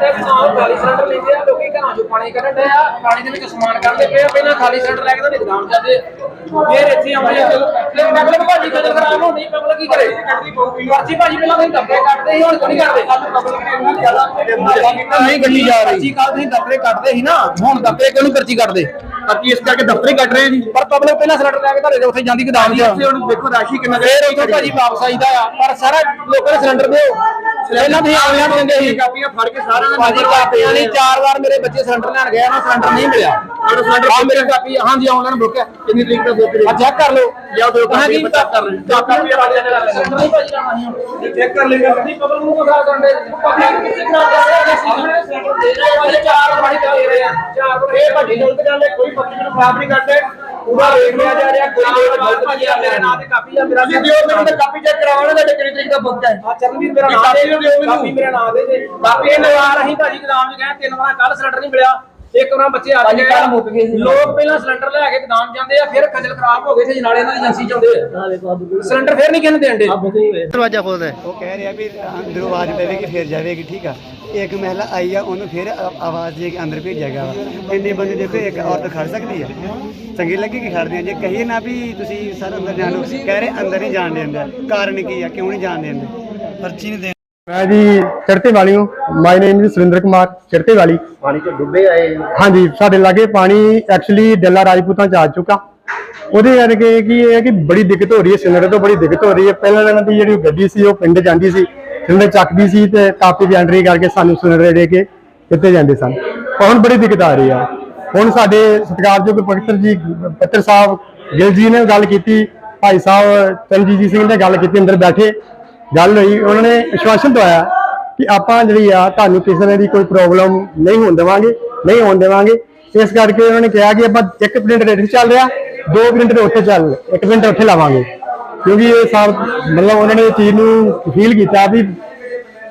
ਖਾਲੀ ਸਿਲੰਡਰ ਲੈਂਦੇ ਆ ਲੋਕੀ ਘਰਾਂ ਚੋਂ ਪਾਣੀ ਕੱਢਣ ਡਏ ਆ ਪਾਣੀ ਦੇ ਵਿੱਚ ਸਮਾਨ ਕੱਢਦੇ ਪਏ ਆ ਪਹਿਲਾਂ ਖਾਲੀ ਸਿਲੰਡਰ ਲੈ ਕੇ ਤੁਹਾਡੇ ਗਦਾਮ ਜਾਂਦੇ ਆ। ਫਿਰ ਇੱਥੇ ਆਉਂਦੇ ਆ। ਫਿਰ ਪਬਲਿਕ ਭਾਜੀ ਕਦਰ ਖਰਾਬ ਹੋਣੀ ਪਬਲਿਕ ਕੀ ਕਰੇ? ਪਰਚੀ ਭਾਜੀ ਪਹਿਲਾਂ ਤੁਸੀਂ ਦੱਬੇ ਕੱਢਦੇ ਸੀ ਹੁਣ ਕਿਉਂ ਨਹੀਂ ਕਰਦੇ। ਪਬਲਿਕ ਨੇ ਇੰਨਾ ਜ਼ਿਆਦਾ ਨਹੀਂ ਕੱਢੀ ਜਾ ਰਹੀ। ਪਰਚੀ ਕੱਲ ਤੁਸੀਂ ਦੱਬੇ ਕੱਢਦੇ ਸੀ ਨਾ ਹੁਣ ਦੱਬੇ ਕਿਉਂ ਨਹੀਂ ਪਰਚੀ ਇਸ ਕਰਕੇ ਦਫ਼ਤਰ ਕੱਢ ਰਹੇ ਜੀ। ਪਰ ਪਬਲਿਕ ਪਹਿਲਾਂ ਸਿਲੰਡਰ ਲੈ ਕੇ ਤੁਹਾਡੇ ਉੱਥੇ ਜਾਂਦੀ ਗਦਾਮ 'ਚ ਹੁਣ ਦੇਖੋ ਰਾਸ਼ੀ ਕਿੰਨਾ ਫੇਰ ਉਦੋਂ ਭਾਜੀ ਵਾਪਸ ਆਈਦਾ ਆ ਪਰ ਸਾਰਾ ਲੋਕਾਂ ਨੇ ਸਿਲੰਡਰ ਦਿਓ। ਪਹਿਲਾਂ ਤੁਸੀਂ ਆਉਣਿਆਂ ਨੂੰ ਦਿੰਦੇ ਸੀ। ਕਾਪੀਆਂ ਫੜ ਕੇ ਸਾਰਿਆਂ ਦਾ ਭਾਜੀ ਕਾਪੀਆਂ ਨਹੀਂ ਚਾਰ ਵਾਰ ਮੇਰੇ ਬੱਚੇ ਸਿਲੰਡਰ ਲੈਣ ਗਏ ਉਹਨਾਂ ਸਿਲੰਡਰ ਨਹੀਂ ਮਿਲਿਆ। ਔਰ ਸਿਲੰਡਰ ਆ ਮੇਰੀ ਕਾਪੀ ਹਾਂਜੀ ਆਨਲਾਈਨ ਬੁੱਕ ਹੈ। ਕਿੰਨੀ ਤਰੀਕ ਦਾ ਬੁੱਕ ਆ ਚੈੱਕ ਕਰ ਲਓ। ਜਾਂ ਦੋ ਕਾਪੀ ਚੈੱਕ ਕਰ ਰਹੇ ਕਾਪੀ ਆ ਨਹੀਂ ਭਾਜੀ ਲਾਉਣਾ ਨਹੀਂ ਚੈੱਕ ਕਰ ਲੈਂਗੇ ਨਹੀਂ ਪਬਲਿਕ ਨੂੰ ਕੋਸਾ ਕਰਦੇ ਪਬਲਿਕ ਕਿੱਥੇ ਖਰਾਬ ਕਰ ਰਹੇ ਆ। ਸਿਲੰਡਰ ਦੇ ਰਹੇ ਆ। ਚਾਰ ਵਾਰੀ ਦੇ ਰਹੇ ਆ। ਚਾਰ ਵਾਰੀ ਇਹ ਵੱਡੀ ਗਲਤ ਗੱਲ ਹੈ ਕੋਈ ਪਬਲਿਕ ਨੂੰ ਖਰਾਬ ਨਹੀਂ ਕਰਦੇ ਪੂਰਾ ਵੇਖ ਲਿਆ ਜਾ ਰਿਹਾ ਕੋਈ ਗਲਤ ਭਾਜੀ ਆ ਮੇਰੇ ਨਾਂ ਤੇ ਕਾਪੀ ਆ ਮੇਰਾ ਤੁਸੀਂ ਦਿਓ ਮੈਨੂੰ ਤਾਂ ਕਾਪੀ। ਚੈੱਕ ਕਰਾਉਣਾ ਤੁਹਾਡੇ ਕਿੰਨੀ ਤਰੀਕ ਦਾ ਬੁੱਕ ਹੈ। ਆ ਚਰਨਵੀਰ ਮੇਰਾ ਨਾਮ ਮੈਨੂੰ। ਕਾਪੀ ਮੇਰੇ ਨਾਮ ਦੇ ਕਾਪੀ ਇਹ ਲਵਾਰ ਅਸੀਂ ਭਾਜੀ ਗਦਾਮ 'ਚ ਗਏ ਤਿੰਨ ਵਾਰ ਕੱਲ ਸਿਲੰਡਰ ਨਹੀਂ ਮਿਲਿਆ। ਇੱਕ ਵਾਰ ਬੱਚੇ ਆ ਮੁੱਕ ਗਏ ਸੀ। ਲੋਕ ਪਹਿਲਾਂ ਸਿਲੰਡਰ ਲੈ ਕੇ ਗਦਾਮ ਜਾਂਦੇ ਆ ਫਿਰ ਖਜਲ ਖਰਾਬ ਹੋ ਗਏ ਤੇ ਨਾਲੇ ਇਹਨਾਂ ਦੀ ਏਜੰਸੀ ਚ ਆਉਂਦੇ ਆ। ਸਿਲੰਡਰ ਫਿਰ ਨਹੀਂ ਕਿਹਨੇ ਦੇਣ ਦੇ? ਦਰਵਾਜ਼ਾ ਖੋਲ ਦੇ ਉਹ ਕਹਿ ਰਿਹਾ ਵੀ ਅੰਦਰੋਂ ਆਵਾਜ਼ ਪਵੇਗੀ ਫਿਰ ਜਾਵੇਗੀ ਠੀਕ ਆ। ਇੱਕ ਮਹਿਲਾ ਆਈ ਆ ਉਹਨੂੰ ਫਿਰ ਆ- ਆਵਾਜ਼ ਦੇ ਕੇ ਅੰਦਰ ਭੇਜਿਆ ਗਿਆ ਵਾ। ਇੰਨੇ ਬੰਦੇ ਦੇਖੋ ਇੱਕ ਔਰਤ ਖੜ ਸਕਦੀ ਆ। ਚੰਗੀ ਲੱਗੀ ਕਿ ਖੜਦੇ ਆ। ਜੇ ਕਹੀਏ ਨਾ ਵੀ ਤੁਸੀਂ ਸਰ ਅੰਦਰ ਜਾਣ ਕਹਿ ਰਹੇ ਅੰਦਰ ਨਹੀਂ ਜਾਣ ਦਿੰਦੇ। ਕਾਰਨ ਕੀ ਆ? ਕਿਉਂ ਨਹੀਂ ਜਾਣ ਦਿੰਦੇ? ਪਰਚੀ ਨਹੀਂ ਮੈਂ ਜੀ ਚੜਤੇ ਵਾਲੀ ਹੂੰ। My name is Surinder Kumar Charhte Wali ਪਾਣੀ ਚ ਡੁੱਬੇ ਆਏ ਹਾਂਜੀ ਸਾਡੇ ਲਾਗੇ ਪਾਣੀ ਐਕਚੁਅਲੀ ਡੱਲਾ ਰਾਜਪੂਤਾਂ ਚ ਆ ਚੁੱਕਾ। ਉਹਦੇ ਕਰਕੇ ਕੀ ਇਹ ਹੈ ਕਿ ਬੜੀ ਦਿੱਕਤ ਹੋ ਰਹੀ ਹੈ ਸਿਲੰਡਰ ਤੋਂ ਬੜੀ ਦਿੱਕਤ ਹੋ ਰਹੀ ਹੈ। ਪਹਿਲਾਂ ਇਹਨਾਂ ਦੀ ਜਿਹੜੀ ਗੱਡੀ ਸੀ ਉਹ ਪਿੰਡ ਜਾਂਦੀ ਸੀ। ਸਿਲੰਡਰ ਚੱਕਦੀ ਸੀ ਤੇ ਕਾਪੀ ਦੀ ਐਂਟਰੀ ਕਰਕੇ ਸਾਨੂੰ ਸਿਲੰਡਰ ਦੇ ਕੇ ਦਿੱਤੇ ਜਾਂਦੇ ਸਨ। ਹੁਣ ਬੜੀ ਦਿੱਕਤ ਆ ਰਹੀ ਹੈ। ਹੁਣ ਸਾਡੇ ਸਤਿਕਾਰਯੋਗ ਪਵਿੱਤਰ ਜੀ ਪੱਤਰ ਸਾਹਿਬ ਗਿਲ ਜੀ ਨੇ ਗੱਲ ਕੀਤੀ ਭਾਈ ਸਾਹਿਬ ਚਰਨਜੀਤ ਸਿੰਘ ਨੇ ਗੱਲ ਕੀਤੀ ਅੰਦਰ ਬੈਠੇ। ਗੱਲ ਹੋਈ, ਉਹਨਾਂ ਨੇ ਵਿਸ਼ਵਾਸਨ ਦਵਾਇਆ ਕਿ ਆਪਾਂ ਜਿਹੜੀ ਆ, ਤੁਹਾਨੂੰ ਕਿਸੇ ਨੇ ਦੀ ਕੋਈ ਪ੍ਰੋਬਲਮ ਨਹੀਂ ਹੋਣ ਦੇਵਾਂਗੇ, ਨਹੀਂ ਹੋਣ ਦੇਵਾਂਗੇ। ਇਸ ਕਰਕੇ ਉਹਨਾਂ ਨੇ ਕਿਹਾ ਕਿ ਆਪਾਂ ਇੱਕ ਪ੍ਰਿੰਟਰ ਇੱਥੇ ਚੱਲ ਰਿਹਾ, ਦੋ ਪ੍ਰਿੰਟਰ ਉੱਥੇ ਚੱਲ ਇੱਕ ਪ੍ਰਿੰਟਰ ਉੱਥੇ ਲਾਵਾਂਗੇ। ਕਿਉਂਕਿ ਇਹ ਸਭ ਮਤਲਬ ਉਹਨਾਂ ਨੇ ਇਹ ਚੀਜ਼ ਨੂੰ ਫੀਲ ਕੀਤਾ ਵੀ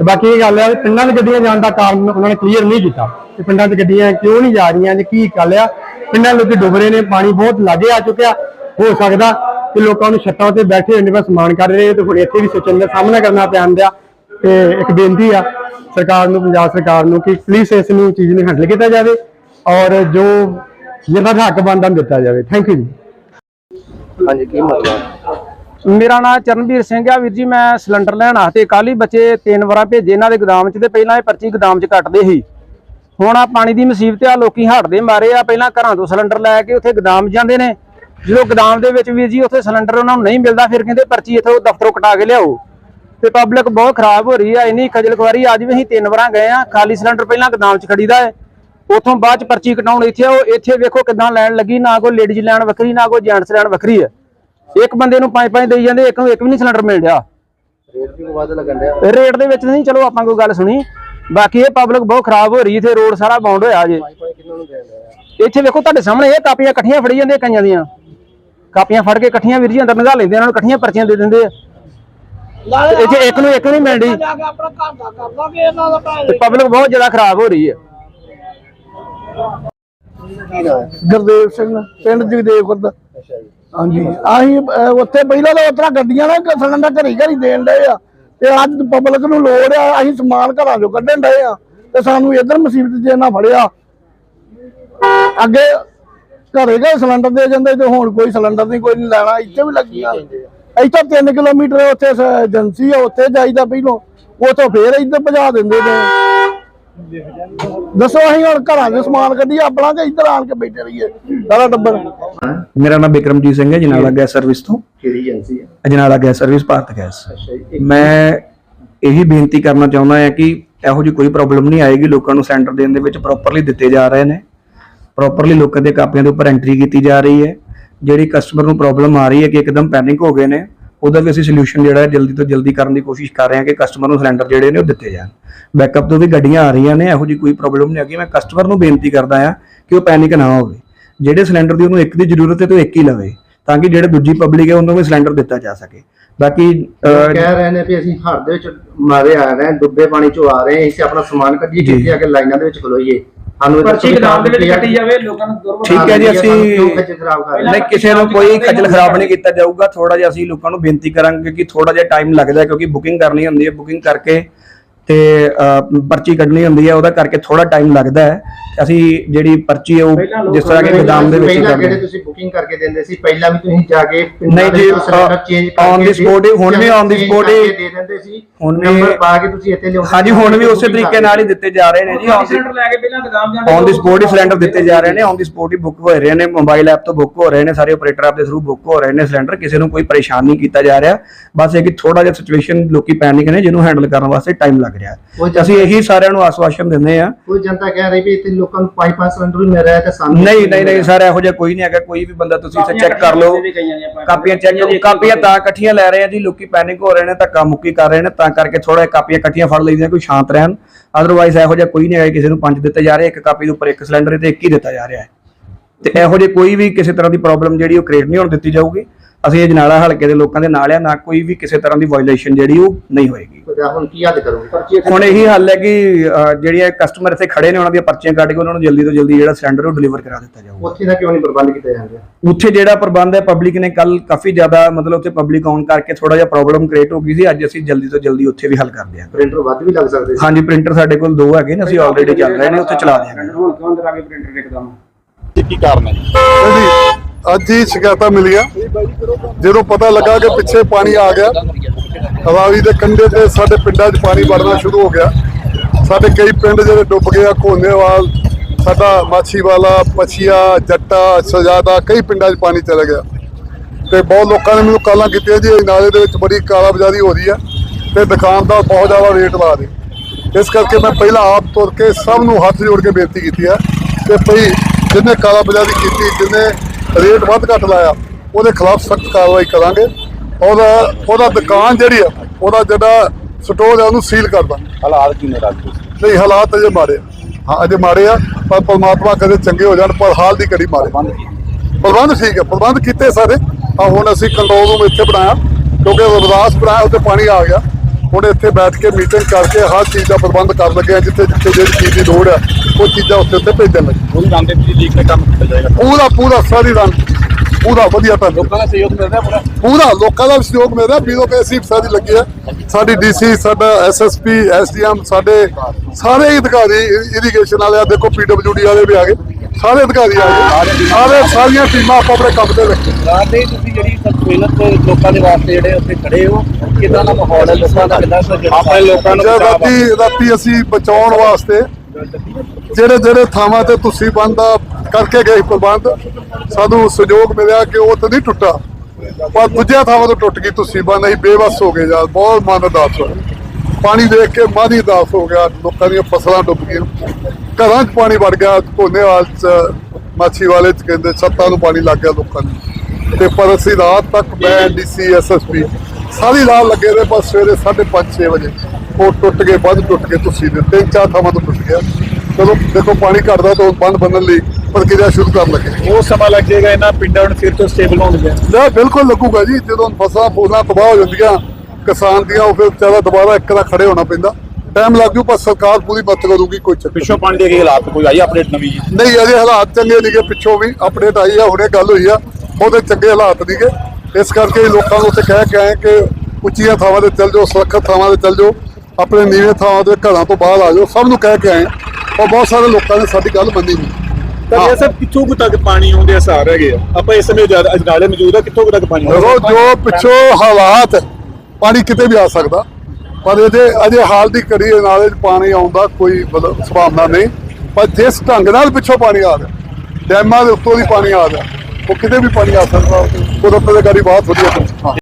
ਬਾਕੀ ਇਹ ਗੱਲ ਹੈ ਪਿੰਡਾਂ 'ਚ ਗੱਡੀਆਂ ਜਾਣ ਦਾ ਕਾਰਨ ਉਹਨਾਂ ਨੇ ਕਲੀਅਰ ਨਹੀਂ ਕੀਤਾ ਕਿ ਪਿੰਡਾਂ 'ਚ ਗੱਡੀਆਂ ਕਿਉਂ ਨਹੀਂ ਜਾ ਰਹੀਆਂ ਜਾਂ ਕੀ ਗੱਲ ਆ। ਪਿੰਡਾਂ ਲੋਕੀ ਡੁੱਬ ਰਹੇ ਨੇ, ਪਾਣੀ ਬਹੁਤ ਲਾਗੇ ਆ ਚੁੱਕਿਆ, ਹੋ ਸਕਦਾ ਕਿ ਲੋਕਾਂ ਨੂੰ ਛੱਤਾਂ ਤੇ ਬੈਠੇ ਹੋਏ ਨੇ ਬਸ ਸਮਾਨ ਕਰ ਰਹੇ ਤੇ ਹੁਣ ਇੱਥੇ ਵੀ ਸੋਚਣ ਦਾ ਸਾਹਮਣਾ ਕਰਨਾ ਪੈਂਦਾ ਤੇ ਇੱਕ ਬੇਨਤੀ ਆ ਸਰਕਾਰ ਨੂੰ ਪੰਜਾਬ ਸਰਕਾਰ ਨੂੰ ਕਿ ਪਲੀਜ਼ ਇਸ ਨੂੰ ਚੀਜ਼ ਨੂੰ ਹੈਂਡਲ ਕੀਤਾ ਜਾਵੇ ਔਰ ਜੋ ਜਿਹਨਾਂ ਦਾ ਹੱਕ ਬਣਦਾ ਦਿੱਤਾ ਜਾਵੇ। ਥੈਂਕ ਯੂ ਜੀ। ਹਾਂਜੀ ਕੀ ਮਤਲਬ ਮੇਰਾ ਨਾਮ ਚਰਨਵੀਰ ਸਿੰਘ ਆ ਵੀਰ ਜੀ ਮੈਂ ਸਿਲੰਡਰ ਲੈਣ ਆਸਤੇ ਕੱਲ੍ਹ ਹੀ ਬੱਚੇ ਤਿੰਨ ਵਾਰਾਂ ਭੇਜੇ ਇਹਨਾਂ ਦੇ ਗਦਾਮ 'ਚ ਤੇ ਪਹਿਲਾਂ ਇਹ ਪਰਚੀ ਗਦਾਮ 'ਚ ਕੱਟਦੇ ਸੀ। ਹੁਣ ਆ ਪਾਣੀ ਦੀ ਮੁਸੀਬਤ ਆ ਲੋਕੀ ਹਟਦੇ ਮਾਰੇ ਆ ਪਹਿਲਾਂ ਘਰਾਂ ਤੋਂ ਸਿਲੰਡਰ ਲੈ ਕੇ ਉੱਥੇ ਗਦਾਮ ਜਾਂਦੇ ਨੇ। ਜਦੋਂ ਗਦਾਮ ਦੇ ਵਿੱਚ ਵੀਰ ਜੀ ਉੱਥੇ ਸਿਲੰਡਰ ਉਹਨਾਂ ਨੂੰ ਨਹੀਂ ਮਿਲਦਾ ਫਿਰ ਕਹਿੰਦੇ ਪਰਚੀ ਇੱਥੋਂ ਦਫ਼ਤਰੋਂ ਕਟਾ ਕੇ ਲਿਆਓ। ਤੇ ਪਬਲਿਕ ਬਹੁਤ ਖਰਾਬ ਹੋ ਰਹੀ ਆ ਇੰਨੀ ਖਜਲ ਖੁਆਰੀ ਅੱਜ ਵੀ ਅਸੀਂ ਤਿੰਨ ਵਾਰਾਂ ਗਏ ਆ ਖਾਲੀ ਸਿਲੰਡਰ ਪਹਿਲਾਂ ਗਦਾਮ 'ਚ ਖੜੀਦਾ ਹੈ ਉਥੋਂ ਬਾਅਦ 'ਚ ਪਰਚੀ ਕਟਾਉਣ ਇੱਥੇ ਆਓ ਇੱਥੇ ਵੇਖੋ ਕਿਦਾਂ ਲਾਈਨ ਲੱਗੀ ਨਾ ਕੋਈ ਲੇਡੀਜ਼ ਲਾਈਨ ਵੱਖਰੀ ਨਾ ਕੋਈ ਜੈਂਟਸ ਲਾਈਨ ਵੱਖਰੀ ਹੈ ਇੱਕ ਬੰਦੇ ਨੂੰ ਪੰਜ ਪੰਜ ਦੇਈ ਜਾਂਦੇ ਇੱਕ ਨੂੰ ਇੱਕ ਵੀ ਨਹੀਂ ਸਿਲੰਡਰ ਮਿਲ ਰਿਹਾ। ਰੇਟ ਵੀ ਵੱਧ ਲੱਗਣ ਡਿਆ। ਰੇਟ ਦੇ ਵਿੱਚ ਨਹੀਂ ਚਲੋ ਆਪਾਂ ਕੋਈ ਗੱਲ ਸੁਣੀ। ਬਾਕੀ ਇਹ ਪਬਲਿਕ ਬਹੁਤ ਖਰਾਬ ਹੋ ਰਹੀ ਇੱਥੇ ਰੋਡ ਸਾਰਾ ਬਾਉਂਡ ਹੋਇਆ ਜੇ। ਇੱਥੇ ਵੇਖੋ ਤੁਹਾਡੇ ਸਾਹਮਣੇ ਇਹ ਕਾਪੀਆਂ ਇਕੱਠੀਆਂ ਫੜੀ ਜਾਂਦੇ ਕਈਆਂ ਦੀਆਂ। ਕਾਪੀਆਂ ਫੜ ਕੇ ਇਕੱਠੀਆਂ ਵੀਰ ਜੀ ਅੰਦਰ ਨਗਾ ਲੈਂਦੇ ਉਹਨਾਂ ਨੂੰ ਇਕੱਠੀਆਂ ਪਰਚੀਆਂ ਦੇ ਦਿੰਦੇ ਆ। ਤੇ ਇੱਥੇ ਇੱਕ ਨੂੰ ਇੱਕ ਨਹੀਂ ਮਿਲਦੀ। ਤੇ ਪਬਲਿਕ ਬਹੁਤ ਜ਼ਿਆਦਾ ਖਰਾਬ ਹੋ ਰਹੀ ਹੈ। ਗੁਰਦੇਵ ਸਿੰਘ ਪਿੰਡ ਜਗਦੇਵਪੁਰ ਦਾ ਅੱਛਾ ਜੀ ਹਾਂਜੀ ਅਹ, ਉੱਥੇ ਪਹਿਲਾਂ ਤਾਂ ਉਤਰਾ ਗੱਡੀਆਂ ਨਾਲ ਸਿਲੰਡਰ ਘਰੀ ਘਰੀ ਦੇਣ ਡਏ ਆ। ਤੇ ਅੱਜ ਪਬਲਿਕ ਨੂੰ ਲੋੜ ਆ ਅਸੀਂ ਸਮਾਨ ਘਰਾਂ ਚੋਂ ਕੱਢਣ ਡਏ ਆ। ਤੇ ਸਾਨੂੰ ਇਧਰ ਮੁਸੀਬਤ ਜੇ ਨਾ ਫੜਿਆ। ਅੱਗੇ ਘਰੇ ਘਰੇ ਸਿਲੰਡਰ ਦੇ ਜਾਂਦੇ ਤੇ ਹੁਣ ਕੋਈ ਸਿਲੰਡਰ ਨਹੀਂ ਕੋਈ ਨਹੀਂ ਲੈਣਾ ਇੱਥੇ ਵੀ ਲੱਗੀਆਂ। ਇੱਥੋਂ 3 ਕਿਲੋਮੀਟਰ ਉੱਥੇ ਏਜੰਸੀ ਆ ਉੱਥੇ ਜਾਈਦਾ ਪਹਿਲੋਂ ਉਥੋਂ ਫੇਰ ਇੱਧਰ ਭਜਾ ਦਿੰਦੇ ਨੇ। ਦੱਸੋ ਅਸੀਂ ਹੁਣ ਘਰਾਂ 'ਚ ਸਮਾਨ ਕੱਢੀਏ ਆਪਣਾ ਕਿ ਇੱਧਰ ਆਣ ਕੇ ਬੈਠੇ ਰਹੀਏ। ਸਾਰਾ ਟੱਬਰ। ਮੇਰਾ ਨਾਮ ਬਿਕਰਮਜੀਤ ਸਿੰਘ ਹੈ ਜਨਾਲਾ ਗੈਸ ਸਰਵਿਸ ਤੋਂ। ਕਿਹੜੀ ਏਜੰਸੀ ਹੈ Ajnala gas service Bharat gas. ਅੱਛਾ ਜੀ ਮੈਂ ਇਹੀ ਬੇਨਤੀ ਕਰਨਾ ਚਾਹੁੰਦਾ ਹਾਂ ਕਿ ਇਹੋ ਜਿਹੀ ਕੋਈ ਪ੍ਰੋਬਲਮ ਨਹੀਂ ਆਏਗੀ ਲੋਕਾਂ ਨੂੰ ਸੈਂਟਰ ਦੇਣ ਦੇ ਵਿੱਚ ਪ੍ਰੋਪਰਲੀ ਦਿੱਤੇ ਜਾ ਰਹੇ ਨੇ। ਪ੍ਰੋਪਰਲੀ ਲੋਕਾਂ ਦੇ ਕਾਪੀਆਂ ਦੇ ਉੱਪਰ ਐਂਟਰੀ ਕੀਤੀ ਜਾ ਰਹੀ ਹੈ। ਜਿਹੜੀ ਕਸਟਮਰ ਨੂੰ ਪ੍ਰੋਬਲਮ ਆ ਰਹੀ ਹੈ ਕਿ ਇੱਕਦਮ ਪੈਨਿਕ ਹੋ ਗਏ ਨੇ, ਉਹਦਾ ਵੀ ਅਸੀਂ ਸੋਲੂਸ਼ਨ ਜਿਹੜਾ ਹੈ ਜਲਦੀ ਤੋਂ ਜਲਦੀ ਕਰਨ ਦੀ ਕੋਸ਼ਿਸ਼ ਕਰ ਰਹੇ ਹਾਂ ਕਿ ਕਸਟਮਰ ਨੂੰ ਸਿਲੰਡਰ ਜਿਹੜੇ ਨੇ ਉਹ ਦਿੱਤੇ ਜਾਣ। ਬੈਕਅਪ ਤੋਂ ਵੀ ਗੱਡੀਆਂ ਆ ਰਹੀਆਂ ਨੇ, ਇਹੋ ਜਿਹੀ ਕੋਈ ਪ੍ਰੋਬਲਮ ਨਹੀਂ ਹੈਗੀ। ਮੈਂ ਕਸਟਮਰ ਨੂੰ ਬੇਨਤੀ ਕਰਦਾ ਹਾਂ ਕਿ ਉਹ ਪੈਨਿਕ ਨਾ ਹੋਵੇ। ਜਿਹੜੇ ਸਿਲੰਡਰ ਦੀ ਉਹਨੂੰ ਇੱਕ ਦੀ ਜ਼ਰੂਰਤ ਹੈ ਤੇ ਉਹ ਇੱਕ ਹੀ ਲਵੇ, ਤਾਂ ਕਿ ਜਿਹੜੇ ਦੂਜੀ ਪਬਲਿਕ ਹੈ ਉਹਨੂੰ ਵੀ ਸਿਲੰਡਰ ਦਿੱਤਾ ਜਾ ਸਕੇ। ਬਾਕੀ ਕਹਿ ਰਹੇ ਨੇ ਵੀ ਅਸੀਂ ਹੜ ਦੇ ਵਿੱਚ ਮਾਰੇ ਆ ਰਹੇ ਹਾਂ, ਡੁੱਬੇ ਪਾਣੀ ਚੋਂ ਆ ਰਹੇ ਹਾਂ, ਇਸੇ ਆਪਣਾ ਸਮਾਨ ਕੱਢੀਏ ਕਿੱਥੇ ਆ ਕੇ ਲਾਈਨਾਂ ਦੇ ਵਿੱਚ ਖਲੋਈਏ। ਸਾਨੂੰ ਇੱਧਰ ਪਰਚੀ ਗਦਾਮ ਦੇ ਵਿੱਚ ਕੱਟੀ ਜਾਵੇ। ਲੋਕਾਂ ਨੂੰ ਦੁਰਵ ਠੀਕ ਹੈ ਜੀ, ਅਸੀਂ- ਕਿਉਂ ਖੱਜਲ ਖਰਾਬ ਕਰ ਰਹੇ ਨਹੀਂ ਕਿਸੇ ਨੂੰ ਕੋਈ ਖੱਜਲ ਖਰਾਬ ਨਹੀਂ ਕੀਤਾ ਜਾਊਗਾ। ਥੋੜਾ ਜਿਹਾ ਅਸੀਂ ਲੋਕਾਂ ਨੂੰ ਬੇਨਤੀ ਕਰਾਂਗੇ ਕਿ ਥੋੜਾ ਜਿਹਾ ਟਾਈਮ ਲੱਗਦਾ ਹੈ ਕਿਉਂਕਿ ਬੁਕਿੰਗ ਕਰਨੀ ਹੁੰਦੀ ਹੈ। ਬੁਕਿੰਗ ਕਰਕੇ ਤੇ ਪਰਚੀ ਕੱਢਣੀ ਹੁੰਦੀ ਹੈ ਉਹਦਾ ਕਰਕੇ ਥੋੜਾ ਟਾਈਮ ਲੱਗਦਾ ਹੈ। ਅਸੀਂ ਜਿਹੜੀ ਪਰਚੀ ਹੈ ਉਹ ਜਿਸ ਤਰ੍ਹਾਂ ਕਿ ਗੋਦਾਮ ਦੇ ਵਿੱਚ ਪਹਿਲਾਂ ਜਿਹੜੇ। ਤੁਸੀਂ ਬੁਕਿੰਗ ਕਰਕੇ ਦਿੰਦੇ ਸੀ? ਪਹਿਲਾਂ ਵੀ ਤੁਸੀਂ ਜਾ ਕੇ ਨਹੀਂ ਜੀ, on the spot ਹੀ, ਹੁਣ ਵੀ on the spot ਹੀ। ਦੇ ਦਿੰਦੇ ਸੀ। ਹੁਣ ਵੀ- ਨੰਬਰ ਪਾ ਕੇ ਤੁਸੀਂ ਇੱਥੇ ਲਿਆਉਂਦੇ ਹਾਂਜੀ ਹੁਣ ਵੀ ਉਸੇ ਤਰੀਕੇ ਨਾਲ ਹੀ ਦਿੱਤੇ ਜਾ ਰਹੇ ਨੇ ਜੀ ਖਾਲੀ ਸਿਲੰਡਰ ਲੈ ਕੇ ਪਹਿਲਾਂ ਗਦਾਮ ਜਾਂਦੇ ਔਨ ਦੀ ਸਪੋਟ ਹੀ ਸਿਲੰਡਰ ਦਿੱਤੇ ਜਾ ਰਹੇ ਨੇ ਔਨ ਦੀ ਸਪੋਟ ਹੀ ਬੁੱਕ ਹੋ ਰਹੇ ਨੇ ਮੋਬਾਈਲ ਐਪ ਤੋਂ ਬੁੱਕ ਹੋ ਰਹੇ ਨੇ ਸਾਰੇ ਆਪਰੇਟਰ ਦੇ ਥਰੂ ਬੁੱਕ ਹੋ ਰਹੇ ਨੇ ਸਿਲੰਡਰ ਕਿਸੇ ਨੂੰ ਕੋਈ ਪਰੇਸ਼ਾਨ ਨਹੀਂ ਕੀਤਾ ਜਾ ਰਿਹਾ। ਬਸ ਇਹ ਕਿ ਥੋੜਾ ਜਿਹਾ ਸਿਚੁਏਸ਼ਨ ਲੋਕੀ ਪੈਨਿਕ ਨੇ ਜਿਹਨੂੰ ਹੈਂਡਲ ਕਰਨ ਵਾਸਤੇ ਟਾਈਮ ਲੱਗ ਰਿਹਾ। ਹੈ ਅਸੀਂ ਇਹੀ ਸਾਰਿਆਂ ਨੂੰ ਆਸ਼ਵਾਸਨ ਦਿੰਦੇ ਆ ਕੋਈ ਜਨਤਾ ਕਹਿ ਰਹੀ ਵੀ ਇੱਥੇ ਲੋਕਾਂ ਨੂੰ ਪਾਈ ਪਾਸ ਸਿਲੰਡਰ ਵੀ ਮਿਲ ਰਿਹਾ ਹੈ ਤੇ ਸਾਨੂੰ ਨਹੀਂ ਨਹੀਂ ਨਹੀਂ ਸਰ ਇਹੋ ਜਿਹਾ ਕੋਈ ਨਹੀਂ ਹੈਗਾ। ਕੋਈ ਵੀ ਬੰਦਾ ਤੁਸੀਂ ਇੱਥੇ ਚੈੱਕ ਕਰ ਲਓ। ਕਾਪੀਆਂ ਚੈੱਕ ਕਾਪੀਆਂ ਤਾਂ ਇਕੱਠੀਆਂ ਲੈ ਰਹੇ ਆ ਜੀ। ਲੋਕੀ ਪੈਨਿਕ ਹੋ ਰਹੇ ਨੇ ਧੱਕਾ ਮੁੱਕੀ ਕਰ ਰਹੇ ਨੇ। ਤਾਂ ਕਰਕੇ ਥੋੜਾ ਕਾਪੀਆਂ ਇਕੱਠੀਆਂ ਫੜ ਲਈਦੀਆਂ ਕੋਈ ਸ਼ਾਂਤ ਰਹਿਣ। ਅਦਰਵਾਈਜ਼ ਇਹੋ ਜਿਹਾ ਕੋਈ ਨਹੀਂ ਹੈਗਾ। ਕਿਸੇ ਨੂੰ ਪੰਜ ਦਿੱਤੇ ਜਾ ਰਹੇ ਇੱਕ ਕਾਪੀ ਦੇ ਉੱਪਰ ਇੱਕ ਸਿਲੰਡਰ ਤੇ ਇੱਕ ਹੀ ਦਿੱਤਾ ਜਾ ਰਿਹਾ ਹੈ। ਤੇ ਇਹੋ ਜਿਹੀ ਕੋਈ ਵੀ ਕਿਸੇ ਤਰ੍ਹਾਂ ਦੀ ਪ੍ਰੋਬਲਮ ਜਿਹੜੀ ਉਹ ਕ੍ਰੀਏਟ ਨਹੀਂ ਹੋਣ ਦਿੱਤੀ ਜਾਊਗੀ। ਅਸੀਂ ਇਹ ਜਨਾਲਾ ਹਲਕੇ ਦੇ ਲੋਕਾਂ ਦੇ ਨਾਲ ਆ ਨਾ ਕੋਈ ਵੀ ਕਿਸੇ ਤਰ੍ਹਾਂ ਦੀ ਵਾਇਓਲੇਸ਼ਨ ਜਿਹੜੀ ਉਹ ਨਹੀਂ ਹੋਏਗੀ। ਹੁਣ ਕੀ ਹੱਦ ਕਰੋਗੇ? ਹੁਣ ਇਹੀ ਹੱਲ ਹੈ ਕਿ ਅਹ, ਜਿਹੜੀਆਂ ਕਸਟਮਰ ਇੱਥੇ ਖੜੇ ਨੇ ਉਹਨਾਂ ਦੀਆਂ ਪਰਚੀਆਂ ਕੱਢ ਕੇ ਉਹਨਾਂ ਨੂੰ ਜਲਦੀ ਤੋਂ ਜਲਦੀ ਜਿਹੜਾ ਸਿਲੰਡਰ ਉਹ ਡਿਲੀਵਰ ਕਰਾ ਦਿੱਤਾ ਜਾਊਗਾ। ਉੱਥੇ ਦਾ ਕਿਉਂ ਨਹੀਂ ਪ੍ਰਬੰਧ ਕੀਤਾ ਜਾਂਦਾ? ਉੱਥੇ ਜਿਹੜਾ ਪ੍ਰਬੰਧ ਹੈ ਪਬਲਿਕ ਨੇ ਕੱਲ ਕਾਫੀ ਜ਼ਿਆਦਾ ਮਤਲਬ ਉੱਥੇ ਪਬਲਿਕ ਆਉਣ ਕਰਕੇ ਥੋੜਾ ਜਿਹਾ ਪ੍ਰੋਬਲਮ ਕ੍ਰੀਏਟ ਹੋ ਗਈ ਸੀ ਅੱਜ ਅਸੀਂ ਜਲਦੀ ਤੋਂ ਜਲਦੀ ਉੱਥੇ ਵੀ ਹੱਲ ਕਰਦੇ ਹਾਂ। ਪ੍ਰਿੰਟਰ ਵੱਧ ਵੀ ਲੱਗ ਸਕਦੇ ਸੀ। ਹਾਂਜੀ ਪ੍ਰਿੰਟਰ ਸਾਡੇ ਕੋਲ ਦੋ ਹੈਗੇ ਨੇ ਅਸੀਂ ਆਲਰੇਡੀ ਚੱਲ ਰਹੇ ਨੇ ਉੱਥੇ ਚਲਾ ਦਿਆਂਗੇ। ਹੁਣ ਕਿਉਂ ਅੰਦਰ ਆ ਕੇ ਪ੍ਰਿੰਟਰ ਇੱਕਦਮ ਜੀ ਅੱਜ ਹੀ ਸ਼ਿਕਾਇਤਾਂ ਮਿਲੀਆਂ। ਜਦੋਂ ਪਤਾ ਲੱਗਾ ਕਿ ਪਿੱਛੇ ਪਾਣੀ ਆ ਗਿਆ ਹਵਾਵੀ ਦੇ ਕੰਢੇ ਤੇ ਸਾਡੇ ਪਿੰਡਾਂ 'ਚ ਪਾਣੀ ਵੜਨਾ ਸ਼ੁਰੂ ਹੋ ਗਿਆ। ਸਾਡੇ ਕਈ ਪਿੰਡ ਜਿਹੜੇ ਡੁੱਬ ਗਏ ਆ ਕੋਨੇਵਾਲ ਸਾਡਾ ਮਾਛੀਵਾਲਾ ਪਛੀਆ ਜੱਟਾ, ਸਜਾਦਾ, ਕਈ ਪਿੰਡਾਂ 'ਚ ਪਾਣੀ ਚਲਾ ਗਿਆ। ਤੇ ਬਹੁਤ ਲੋਕਾਂ ਨੇ ਮੈਨੂੰ ਕਾਲਾਂ ਕੀਤੀਆਂ ਜੀ ਨਾਲੇ ਦੇ ਵਿੱਚ ਬੜੀ ਕਾਲਾਬਾਜ਼ਾਰੀ ਹੋ ਰਹੀ ਆ ਤੇ ਦੁਕਾਨਦਾਰ ਬਹੁਤ ਜ਼ਿਆਦਾ ਰੇਟ ਲਾ ਦੇ ਇਸ ਕਰਕੇ ਮੈਂ ਪਹਿਲਾਂ ਆਪ ਤੁਰ ਕੇ ਸਭ ਨੂੰ ਹੱਥ ਜੋੜ ਕੇ ਬੇਨਤੀ ਕੀਤੀ ਆ ਕਿ ਭਈ ਜਿਹਨੇ ਕਾਲਾਬਾਜ਼ਾਰੀ ਕੀਤੀ, ਜਿੰਨੇ ਰੇਟ ਵੱਧ ਘੱਟ ਲਾਇਆ ਉਹਦੇ ਖਿਲਾਫ ਸਖਤ ਕਾਰਵਾਈ ਕਰਾਂਗੇ। ਉਹਦਾ ਉਹਦਾ ਦੁਕਾਨ ਜਿਹੜੀ ਆ ਉਹਦਾ ਜਿਹੜਾ ਸਟੋਰ ਆ ਉਹਨੂੰ ਸੀਲ ਕਰ ਦਾਂਗੇ। ਹਾਲਾਤ ਕੀ ਨੇ ਰਾਜ? ਨਹੀਂ ਹਾਲਾਤ ਅਜੇ ਮਾੜੇ ਆ। ਹਾਂ ਅਜੇ ਮਾੜੇ ਆ ਪਰ ਪਰਮਾਤਮਾ ਕਦੇ ਚੰਗੇ ਹੋ ਜਾਣ ਪਰ ਹਾਲ ਦੀ ਘੜੀ ਮਾੜੇ। ਪ੍ਰਬੰਧ ਠੀਕ ਹੈ ਪ੍ਰਬੰਧ ਕੀਤੇ ਸਾਰੇ। ਆ ਹੁਣ ਅਸੀਂ ਕੰਟਰੋਲ ਰੂਮ ਇੱਥੇ ਬਣਾਇਆ ਕਿਉਂਕਿ ਰਵਿਦਾਸ ਬਣਾਇਆ ਉੱਥੇ ਪਾਣੀ ਆ ਗਿਆ। ਹੁਣ ਇੱਥੇ ਬੈਠ ਕੇ ਮੀਟਿੰਗ ਕਰਕੇ ਹਰ ਚੀਜ਼ ਦਾ ਪ੍ਰਬੰਧ ਕਰਨ ਲੱਗੇ ਆ ਜਿੱਥੇ ਜਿੱਥੇ ਜਿਹੜੀ ਚੀਜ਼ ਦੀ ਲੋੜ ਆ। ਉਹ ਚੀਜ਼ਾਂ ਉੱਥੇ ਉੱਤੇ ਭੇਜਣ ਲੱਗੇ। ਪੂਰੀ ਦੇ ਬਿਜਲੀ ਲੀਕ ਦਾ ਕੰਮ ਕੀਤਾ ਜਾਏਗਾ। ਪੂਰਾ ਪੂਰਾ ਸਾਰੀ ਰੰਗ ਪੂਰਾ ਵਧੀਆ ਢੰਗ ਲੋਕਾਂ ਦਾ ਸਹਿਯੋਗ ਮਿਲ ਰਿਹਾ ਪੂਰਾ। ਪੂਰਾ ਲੋਕਾਂ ਦਾ ਸਹਿਯੋਗ ਮਿਲ ਰਿਹਾ। ਬੀਰੋ ਅਸੀਂ ਸਾਰੀ ਲੱਗੀ ਹੈ। ਸਾਡੀ ਡੀਸੀ ਸਾਡਾ ਐਸਐਸਪੀ ਐਸਡੀਐਮ ਸਾਡੇ ਸਾਰੇ ਹੀ ਅਧਿਕਾਰੀ ਇਰੀਗੇਸ਼ਨ ਵਾਲੇ ਆ। ਦੇਖੋ ਪੀਡਬਲਯੂਡੀ ਵਾਲੇ ਵੀ ਆ ਗਏ। ਸਾਰੇ ਅਧਿਕਾਰੀ ਆ ਗਏ। ਸਾਰੇ ਸਾਰੀਆਂ ਟੀਮਾਂ ਆਪੋ ਆਪਣੇ ਕੰਮ ਤੇ ਲੱਗੇ। ਰਾਤ ਦੇ ਤੁਸੀਂ ਜਿਹੜੀ ਸਰਵੇਲੈਂਸ ਲੋਕਾਂ ਦੇ ਵਾਸਤੇ ਜਿਹੜੇ ਉੱਥੇ ਖੜੇ ਹੋ ਕਿਦਾਂ ਦਾ ਮਾਹੌਲ ਹੈ? ਲੋਕਾਂ ਦਾ ਕਿਦਾਂ ਆਪਣੇ ਲੋਕਾਂ ਨੂੰ। ਰਾਤੀ ਰਾਤੀ ਅਸੀਂ ਬਚਾਉਣ ਵਾਸਤੇ ਜਿਹੜੇ ਜਿਹੜੇ ਥਾਵਾਂ ਤੇ ਤੁਸੀਂ ਬੰਦ ਕਰਕੇ ਗਏ ਪ੍ਰਬੰਧ, ਸਾਨੂੰ ਸਹਿਯੋਗ ਮਿਲਿਆ ਕਿ ਉਹ ਤਾਂ ਨਹੀਂ ਟੁੱਟਾ। ਪਰ ਦੂਜਿਆਂ ਥਾਵਾਂ ਤੋਂ ਟੁੱਟ ਗਈ ਤੁਸੀਂ ਬੰਦ, ਅਸੀਂ ਬੇਵਸ ਹੋ ਗਏ ਯਾਰ ਬਹੁਤ ਮਨ ਉਦਾਸ ਹੋਇਆ ਪਾਣੀ ਦੇਖ ਕੇ ਮਨ ਹੀ ਉਦਾਸ ਹੋ ਗਿਆ, ਲੋਕਾਂ ਦੀਆਂ ਫਸਲਾਂ ਡੁੱਬ ਗਈਆਂ। ਘਰਾਂ 'ਚ ਪਾਣੀ ਵੜ ਗਿਆ ਕੋਨੇਵਾਲ 'ਚ, ਮਾਛੀ ਵਾਲੇ 'ਚ ਕਹਿੰਦੇ ਛੱਤਾਂ ਨੂੰ ਪਾਣੀ ਲੱਗ ਗਿਆ ਲੋਕਾਂ ਨੂੰ। ਤੇ ਪਰ ਅਸੀਂ ਰਾਤ ਤੱਕ ਮੈਂ ਡੀਸੀ ਐਸਐਸਪੀ ਸਾਰੀ ਰਾਤ ਲੱਗੇ ਰਹੇ, ਬਸ ਸਵੇਰੇ 5:30 6 ਵਜੇ। ਉਹ ਟੁੱਟ ਗਏ ਬੰਦ ਟੁੱਟ ਗਏ ਤੁਸੀਂ ਦੇ ਤਿੰਨ ਚਾਰ ਥਾਵਾਂ ਤੋਂ ਟੁੱਟ ਗਿਆ। ਚਲੋ ਦੇਖੋ ਪਾਣੀ ਘਟਦਾ ਤਾਂ ਬੰਦ ਬੰਨਣ ਲਈ ਪ੍ਰਕਿਰਿਆ ਸ਼ੁਰੂ ਕਰਨ ਲੱਗੇ ਉਹ ਸਮਾਂ ਲੱਗ ਜਾਏਗਾ ਇਹਨਾਂ ਪਿੰਡਾਂ ਨੂੰ ਫਿਰ ਤੋਂ ਸਟੇਬਲ ਹੋਣਗੇ ਨਾ ਬਿਲਕੁਲ ਲੱਗੂਗਾ ਜੀ ਜਦੋਂ ਫਸਲਾਂ ਫੂਲਾਂ ਤਬਾਹ ਹੋ ਜਾਂਦੀਆਂ ਕਿਸਾਨ ਦੀਆਂ ਉਹ ਫਿਰ ਵਿਚਾਰਾ ਦੁਬਾਰਾ ਇੱਕ ਦਾ ਖੜੇ ਹੋਣਾ ਪੈਂਦਾ। ਟਾਈਮ ਲੱਗ ਜੂ ਪਰ ਸਰਕਾਰ ਪੂਰੀ ਮਦਦ ਕਰੂਗੀ ਕੋਈ ਚੱਕਰ। ਪਿੱਛੋਂ ਪਾਣੀ ਦੇ ਕੀ ਹਾਲਾਤ ਕੋਈ ਆਈ ਅਪਡੇਟ ਨਵੀਂ ਜੀ? ਨਹੀਂ ਅਜੇ ਹਾਲਾਤ ਚੰਗੇ ਨਹੀਂਗੇ ਪਿੱਛੋਂ ਵੀ ਅਪਡੇਟ ਆਈ ਆ ਹੁਣੇ ਗੱਲ ਹੋਈ ਆ। ਉਹਦੇ ਚੰਗੇ ਹਾਲਾਤ ਨਹੀਂਗੇ ਇਸ ਕਰਕੇ ਲੋਕਾਂ ਨੂੰ ਉੱਥੇ ਕਹਿ ਕੇ ਆਏ ਕਿ ਉੱਚੀਆਂ ਥਾਵਾਂ ਤੇ ਚੱਲ ਜਾਓ ਸੁਰੱਖਿਅਤ ਥਾਵਾਂ ਤੇ ਚੱਲ ਜਾਓ। ਆਪਣੇ ਨੀਵੇਂ ਥਾਵਾਂ ਤੇ ਘਰਾਂ ਤੋਂ ਬਾਹਰ ਆ ਜਾਓ ਸਭ ਨੂੰ ਕਹਿ ਕੇ ਆਏ। ਔਰ ਬਹੁਤ ਸਾਰੇ ਲੋਕਾਂ ਨੇ ਸਾਡੀ ਗੱਲ ਮੰਨੀ ਨਹੀਂ। ਤਾਂ ਇਹ ਸਭ ਕਿੱਥੋਂ ਕੁ ਤੱਕ ਪਾਣੀ ਆਉਂਦੇ ਅਸਾਰ ਹੈਗੇ ਆ? ਆਪਾਂ ਇਸ ਸਮੇਂ ਜ਼ਿਆਦਾ ਅਜਨਾਲੇ ਮੌਜੂਦ ਆ ਕਿੱਥੋਂ ਕੁ ਤੱਕ ਪਾਣੀ ਆਉਂਦਾ? ਦੇਖੋ ਜੋ ਪਿੱਛੋਂ ਹਾਲਾਤ ਪਾਣੀ ਕਿਤੇ ਵੀ ਆ ਸਕਦਾ। ਪਰ ਇਹਦੇ ਅਜੇ ਹਾਲ ਦੀ ਘੜੀ ਦੇ ਨਾਲੇ ਪਾਣੀ ਆਉਂਦਾ ਕੋਈ ਮਤਲਬ ਸੰਭਾਵਨਾ ਨਹੀਂ। ਪਰ ਜਿਸ ਢੰਗ ਨਾਲ ਪਿੱਛੋਂ ਪਾਣੀ ਆ ਰਿਹਾ ਡੈਮਾਂ ਦੇ ਉੱਤੋਂ ਦੀ ਪਾਣੀ ਆ ਰਿਹਾ ਉਹ ਕਿਤੇ ਵੀ ਪਾਣੀ ਆ ਸਕਦਾ। ਕੁਦਰਤ ਦੇ ਗਾੜੀ ਬਹੁਤ ਵਧੀਆ ਹਾਂ।